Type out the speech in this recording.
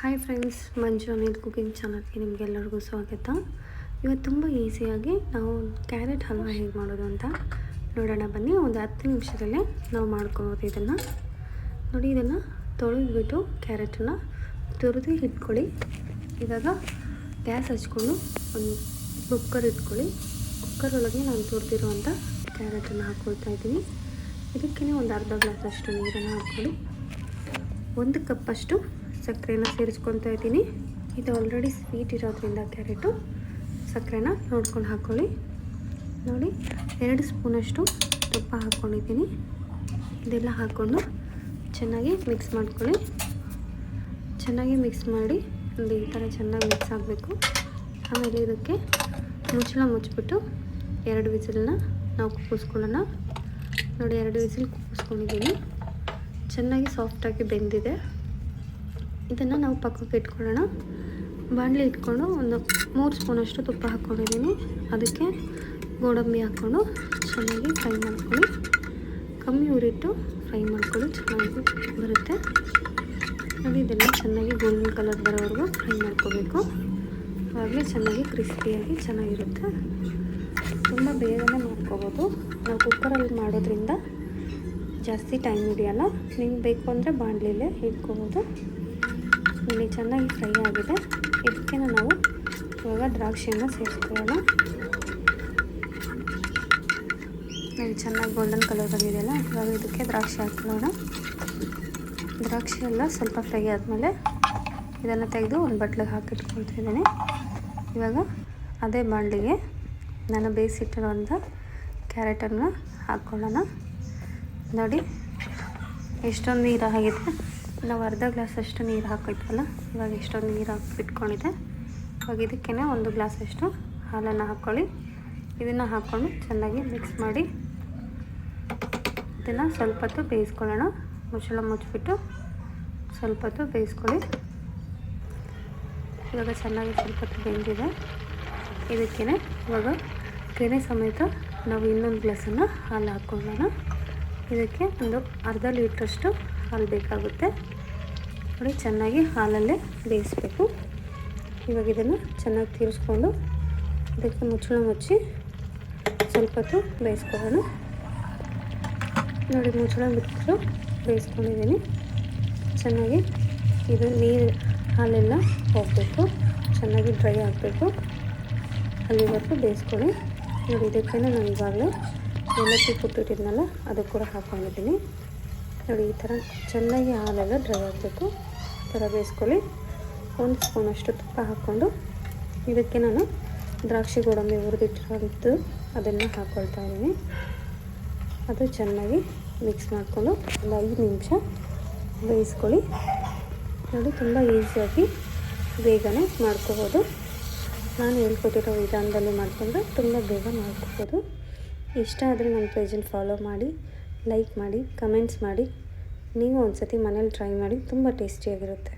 Hi friends Manju Anil cooking ಚಾನಲ್ಗೆ ನಿಮಗೆಲ್ಲರಿಗೂ ಸ್ವಾಗತ. ಇವತ್ತು ತುಂಬ ಈಸಿಯಾಗಿ ನಾವು ಕ್ಯಾರೆಟ್ ಹಲ್ವಾ ಹೇಗೆ ಮಾಡೋದು ಅಂತ ನೋಡೋಣ. ಬನ್ನಿ, ಒಂದು ಹತ್ತು ನಿಮಿಷದಲ್ಲೇ ನಾವು ಮಾಡ್ಕೊಬೋದು ಇದನ್ನು. ನೋಡಿ, ಇದನ್ನು ತೊಳೆದ್ಬಿಟ್ಟು ಕ್ಯಾರೆಟನ್ನು ತುರಿದು ಇಟ್ಕೊಳ್ಳಿ. ಇವಾಗ ಗ್ಯಾಸ್ ಹಚ್ಕೊಂಡು ಒಂದು ಕುಕ್ಕರ್ ಇಟ್ಕೊಳ್ಳಿ. ಕುಕ್ಕರ್ ಒಳಗೆ ನಾನು ತುರಿದಿರುವಂಥ ಕ್ಯಾರೆಟನ್ನು ಹಾಕ್ಕೊಳ್ತಾ ಇದ್ದೀನಿ. ಇದಕ್ಕೇ ಒಂದು ಅರ್ಧ ಗ್ಲಾಸಷ್ಟು ನೀರನ್ನು ಹಾಕ್ಕೊಳ್ಳಿ. ಒಂದು ಕಪ್ಪಷ್ಟು ಸಕ್ಕರೆನ ಸೇರಿಸ್ಕೊತಾ ಇದ್ದೀನಿ. ಇದು ಆಲ್ರೆಡಿ ಸ್ವೀಟ್ ಇರೋದ್ರಿಂದ ಕ್ಯಾರೆಟು. ಸಕ್ಕರೆನ ನೋಡ್ಕೊಂಡು ಹಾಕ್ಕೊಳ್ಳಿ ನೋಡಿ, ಎರಡು ಸ್ಪೂನಷ್ಟು ತುಪ್ಪ ಹಾಕ್ಕೊಂಡಿದ್ದೀನಿ ಇದೆಲ್ಲ ಹಾಕ್ಕೊಂಡು ಚೆನ್ನಾಗಿ ಮಿಕ್ಸ್ ಮಾಡ್ಕೊಳ್ಳಿ. ಚೆನ್ನಾಗಿ ಮಿಕ್ಸ್ ಮಾಡಿ, ಒಂದು ಈ ಥರ ಚೆನ್ನಾಗಿ ಮಿಕ್ಸ್ ಆಗಬೇಕು. ಆಮೇಲೆ ಇದಕ್ಕೆ ಮುಚ್ಚಳ ಮುಚ್ಚಿಬಿಟ್ಟು ಎರಡು ವಿಸಿಲನ್ನ ನಾವು ಕೂಗಿಸ್ಕೊಳ್ಳೋಣ ನೋಡಿ, ಎರಡು ವಿಸಿಲ್ ಕೂಗಿಸ್ಕೊಂಡಿದ್ದೀನಿ ಚೆನ್ನಾಗಿ ಸಾಫ್ಟಾಗಿ ಬೆಂದಿದೆ. ಇದನ್ನು ನಾವು ಪಕ್ಕಕ್ಕೆ ಇಟ್ಕೊಳ್ಳೋಣ. ಬಾಣಲಿ ಇಟ್ಕೊಂಡು ಒಂದು ಮೂರು ಸ್ಪೂನಷ್ಟು ತುಪ್ಪ ಹಾಕ್ಕೊಂಡಿದ್ದೀನಿ. ಅದಕ್ಕೆ ಗೋಡಂಬಿ ಹಾಕ್ಕೊಂಡು ಚೆನ್ನಾಗಿ ಫ್ರೈ ಮಾಡ್ಕೊಳ್ಳಿ. ಕಮ್ಮಿ ಉರಿಟ್ಟು ಫ್ರೈ ಮಾಡ್ಕೊಳ್ಳಿ, ಚೆನ್ನಾಗಿ ಬರುತ್ತೆ. ನಾವು ಇದೆಲ್ಲ ಚೆನ್ನಾಗಿ ಗೋಲ್ಡನ್ ಕಲರ್ ಬರೋವರೆಗೂ ಫ್ರೈ ಮಾಡ್ಕೋಬೇಕು. ಆವಾಗಲೇ ಚೆನ್ನಾಗಿ ಕ್ರಿಸ್ಪಿಯಾಗಿ ಚೆನ್ನಾಗಿರುತ್ತೆ. ತುಂಬ ಬೇಗನೆ ಮಾಡ್ಕೋಬೋದು. ನಾವು ಕುಕ್ಕರಲ್ಲಿ ಮಾಡೋದ್ರಿಂದ ಜಾಸ್ತಿ ಟೈಮ್ ಹಿಡಿಯಲ್ಲ. ನಿಮ್ಗೆ ಬೇಕು ಅಂದರೆ ಬಾಣಲಿಲೇ ಇಟ್ಕೋಬೋದು. ಇಲ್ಲಿ ಚೆನ್ನಾಗಿ ಫ್ರೈ ಆಗಿದೆ. ಇದಕ್ಕೆ ನಾವು ಇವಾಗ ದ್ರಾಕ್ಷಿಯನ್ನು ಸೇರಿಸ್ಕೊಳ್ಳೋಣ. ನೋಡಿ ಚೆನ್ನಾಗಿ ಗೋಲ್ಡನ್ ಕಲರ್ ಬಂದಿದೆಯಲ್ಲ ಇವಾಗ ಇದಕ್ಕೆ ದ್ರಾಕ್ಷಿ ಹಾಕ್ಕೊಳ್ಳೋಣ ದ್ರಾಕ್ಷಿ ಎಲ್ಲ ಸ್ವಲ್ಪ ಫ್ರೈ ಆದಮೇಲೆ ಇದನ್ನು ತೆಗೆದು ಒಂದು ಬಟ್ಲಿಗೆ ಹಾಕಿಟ್ಕೊಳ್ತಿದ್ದೀನಿ ಇವಾಗ ಅದೇ ಬಾಣಲಿಗೆ ನಾನು ಬೇಯಿಸಿಟ್ಟಿರುವಂಥ ಕ್ಯಾರೆಟನ್ನು ಹಾಕ್ಕೊಳ್ಳೋಣ ನೋಡಿ, ಎಷ್ಟೊಂದು ನೀರು ಆಗಿದೆ ನಾವು ಅರ್ಧ ಗ್ಲಾಸ್ ಅಷ್ಟು ನೀರು ಹಾಕಿದ್ವಲ್ಲ ಇವಾಗ ಎಷ್ಟೊಂದು ನೀರು ಹಾಕಿಟ್ಕೊಂಡಿದೆ ಇವಾಗ ಇದಕ್ಕೇ ಒಂದು ಗ್ಲಾಸಷ್ಟು ಹಾಲನ್ನು ಹಾಕ್ಕೊಳ್ಳಿ ಇದನ್ನು ಹಾಕ್ಕೊಂಡು ಚೆನ್ನಾಗಿ ಮಿಕ್ಸ್ ಮಾಡಿ ಇದನ್ನು ಸ್ವಲ್ಪ ಹೊತ್ತು ಬೇಯಿಸ್ಕೊಳ್ಳೋಣ. ಮುಚ್ಚಳ ಮುಚ್ಚಿಬಿಟ್ಟು ಸ್ವಲ್ಪ ಹೊತ್ತು ಬೇಯಿಸ್ಕೊಳ್ಳಿ. ಇವಾಗ ಚೆನ್ನಾಗಿ ಸ್ವಲ್ಪ ಹೊತ್ತು ಬೆಂದಿದೆ. ಇದಕ್ಕೇ ಇವಾಗ ಕೆನೆ ಸಮೇತ ನಾವು ಇನ್ನೊಂದು ಗ್ಲಾಸನ್ನು ಹಾಲು ಹಾಕ್ಕೊಳ್ಳೋಣ ಇದಕ್ಕೆ ಒಂದು ಅರ್ಧ ಲೀಟ್ರಷ್ಟು ಹಾಲು ಬೇಕಾಗುತ್ತೆ. ನೋಡಿ, ಚೆನ್ನಾಗಿ ಹಾಲಲ್ಲೇ ಬೇಯಿಸ್ಬೇಕು. ಇವಾಗ ಇದನ್ನು ಚೆನ್ನಾಗಿ ತೀರಿಸ್ಕೊಂಡು ಇದಕ್ಕೆ ಮುಚ್ಚಳ ಮುಚ್ಚಿ ಸ್ವಲ್ಪ ಹೊತ್ತು ಬೇಯಿಸ್ಕೊಳ್ಳೋಣ. ನೋಡಿ, ಮುಚ್ಚಳ ಬಿಟ್ಟು ಬೇಯಿಸ್ಕೊಂಡಿದ್ದೀನಿ. ಚೆನ್ನಾಗಿ ಇದು ನೀರು, ಹಾಲೆಲ್ಲ ಹೋಗಬೇಕು. ಚೆನ್ನಾಗಿ ಡ್ರೈ ಆಗಬೇಕು. ಅಲ್ಲಿವರೆಗೂ ಬೇಯಿಸ್ಕೊಳ್ಳಿ. ನೋಡಿ ಇದಕ್ಕೆ ನಾನು ಇವಾಗಲೇ ಏಲಕ್ಕಿ ಕುಟ್ಟಿಟ್ಟಿದ್ನಲ್ಲ ಅದು ಕೂಡ ಹಾಕ್ಕೊಂಡಿದ್ದೀನಿ. ನೋಡಿ ಈ ಥರ ಚೆನ್ನಾಗಿ ಹಾಲೆಲ್ಲ ಡ್ರೈ ಆಗಬೇಕು. ಈ ಥರ ಬೇಯಿಸ್ಕೊಳ್ಳಿ. ಒಂದು ಸ್ಪೂನಷ್ಟು ತುಪ್ಪ ಹಾಕ್ಕೊಂಡು ಇದಕ್ಕೆ ನಾನು ದ್ರಾಕ್ಷಿ ಗೋಡಂಬಿ ಹುರಿದಿಟ್ಟಿರೋದು ಅದನ್ನು ಹಾಕ್ಕೊಳ್ತಾ ಇದ್ದೀನಿ. ಅದು ಚೆನ್ನಾಗಿ ಮಿಕ್ಸ್ ಮಾಡಿಕೊಂಡು ಒಂದು ಐದು ನಿಮಿಷ ಬೇಯಿಸ್ಕೊಳ್ಳಿ. ನೋಡಿ ತುಂಬ ಈಸಿಯಾಗಿ ಬೇಗನೆ ಮಾಡ್ಕೋಬೋದು. ನಾನು ಹೇಳ್ಕೊಟ್ಟಿರೋ ವಿಧಾನದಲ್ಲಿ ಮಾಡಿಕೊಂಡ್ರೆ ತುಂಬ ಬೇಗ ಮಾಡ್ಕೋಬೋದು. ಇಷ್ಟ ಆದರೆ ನನ್ನ ಪೇಜನ್ನು ಫಾಲೋ ಮಾಡಿ. ಲೈಕ್ ಮಾಡಿ ಕಮೆಂಟ್ಸ್ ಮಾಡಿ ನೀವು ಒಂದು ಸತಿ ಮನೇಲಿ ಟ್ರೈ ಮಾಡಿ ತುಂಬ ಟೇಸ್ಟಿಯಾಗಿರುತ್ತೆ